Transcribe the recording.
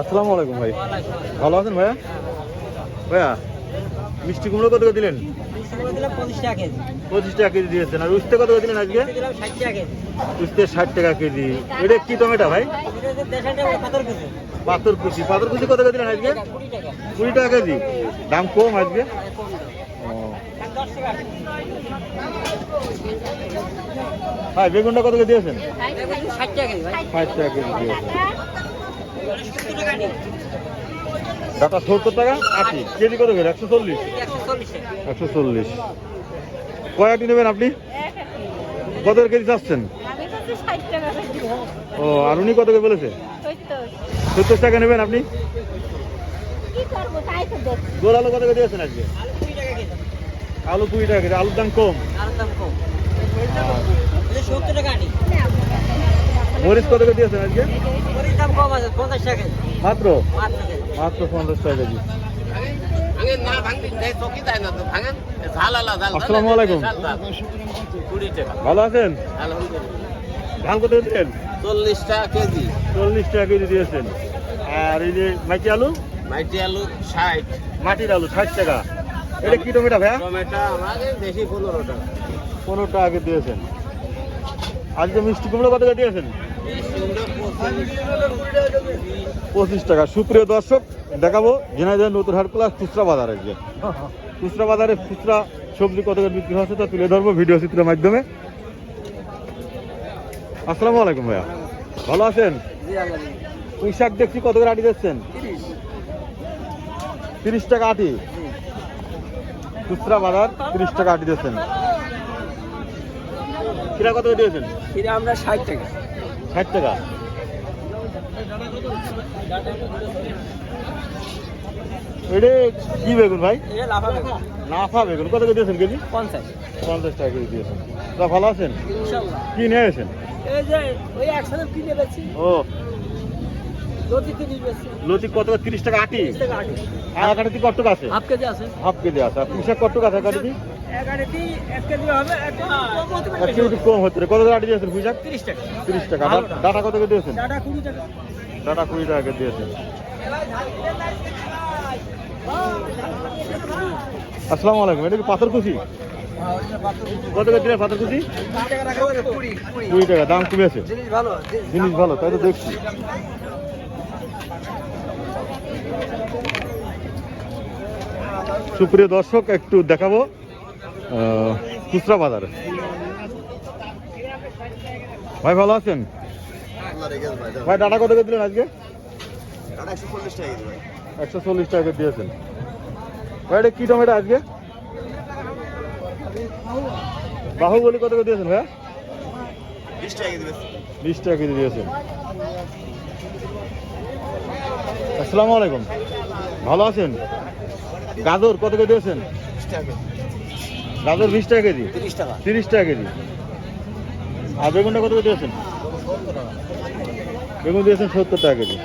আসসালামু আলাইকুম ভাই। ভালো আছেন ভাইয়া? ভাইয়া মিষ্টি কুমড়ো কত করে দিলেন? পঁচিশ টাকা কেজি। দিয়েছেন। আর উস্তে কত করে দিলেন আজকে? উস্তে ষাট টাকা কেজি। এটা কি টমেটো ভাই? পাথর কুচি। পাথর কুচি। কত করে দিলেন আজকে? কুড়ি টাকা। কেজি। দাম কম আজকে? ভাই বেগুনটা কত করে দিয়েছেন? ষাট টাকা কেজি ভাই। ষাট টাকা কেজি দিয়েছেন। ডাটা সত্তর টাকা আশি। কেজি কত করে? একশো চল্লিশ? একশো চল্লিশ। কয়টি নেবেন আপনি? কত কেজি চাচ্ছেন? ও আর উনি কত করে বলেছে? সত্তর টাকা নেবেন আপনি? গোল আলু কত করে দিয়েছেন আজকে? আলু কুড়ি টাকা কেজি আলুর দাম কম। মরিচ কত করে দিয়েছেন আজকে? মাত্র? মাত্র পঞ্চাশ টাকা কেজি। আসসালামু আলাইকুম। ভালো আছেন? ধান কত চল্লিশ টাকা কেজি। চল্লিশ টাকা কেজি দিয়েছেন। আর এই যে মাটি আলু? মাইটি আলু ষাট। মাটির আলু ষাট টাকা। এটা কি টমেটো ভাইয়া? টমেটো আমাদের দেশি পনেরো টাকা। পনেরো টাকা করে দিয়েছেন। আজকে মিষ্টি কুমড়ো কত দিয়েছেন? পঁচিশ টাকা। সুপ্রিয় দর্শক, দেখাবো ঝিনাইদহ নতুন হাট প্লাস খুচরা বাজার আজকে খুচরা বাজারে খুচরা সবজি কত করে বিক্রি হচ্ছে তা তুলে ধরবো ভিডিও চিত্রের মাধ্যমে। আসসালামু আলাইকুম ভাইয়া। ভালো আছেন? পুঁই শাক দেখছি কত করে আটি দিচ্ছেন? তিরিশ টাকা আটি। খুচরা বাজার তিরিশ টাকা আটি দিচ্ছেন। কিরা কত করে দিয়েছেন? এটা আমরা ষাট টাকা। ষাট টাকা। এটা কি বেগুন ভাই? লাফা নাফা বেগুন। কত করে দিয়েছেন কেজি? পঞ্চাশ। পঞ্চাশ টাকা কেজি দিয়েছেন। তা ভালো আছেন? কি নিয়ে এসেছেন? ও। লতি কত তিরিশ টাকা আটি? আর কত টাকা আছে? হাফ কেজি আছে। হাফ কেজি আছে। আর কত টাকা আছে? কাটাতি কম হতে কম কত করে আটি দিয়েছেন পুঁইশাক তিরিশ টাকা। তিরিশ টাকা। ডাটা কত দিয়েছেন? ডাটা কুড়ি টাকা। দিয়েছেন। আসসালামু আলাইকুম। এটা কি পাথরকুচি কত করে দিলেন পাথরকুচি কুড়ি টাকা। দাম জিনিস ভালো জিনিস ভালো তাই তো দেখছি। সুপ্রিয় দর্শক একটু দেখাবো। খুচরা বাজার। ভাই, ভালো আছেন? ভাই, ডাটা কত করে দিলেন আজকে? একশো চল্লিশ টাকা দিয়েছেন। ভাই, এটা কি টমেটো আজকে? বাহুবলি কত করে দিয়েছেন ভাইয়া? বিশ টাকা কেজি দিয়েছেন। আসসালামু আলাইকুম। ভালো আছেন? গাজর কত করে দিয়েছেন? গাজর বিশ টাকা কেজি? তিরিশ টাকা। তিরিশ টাকা কেজি। আর বেগুনটা কত করে দিয়েছেন? বেগুন দিয়েছেন সত্তর টাকা কেজি।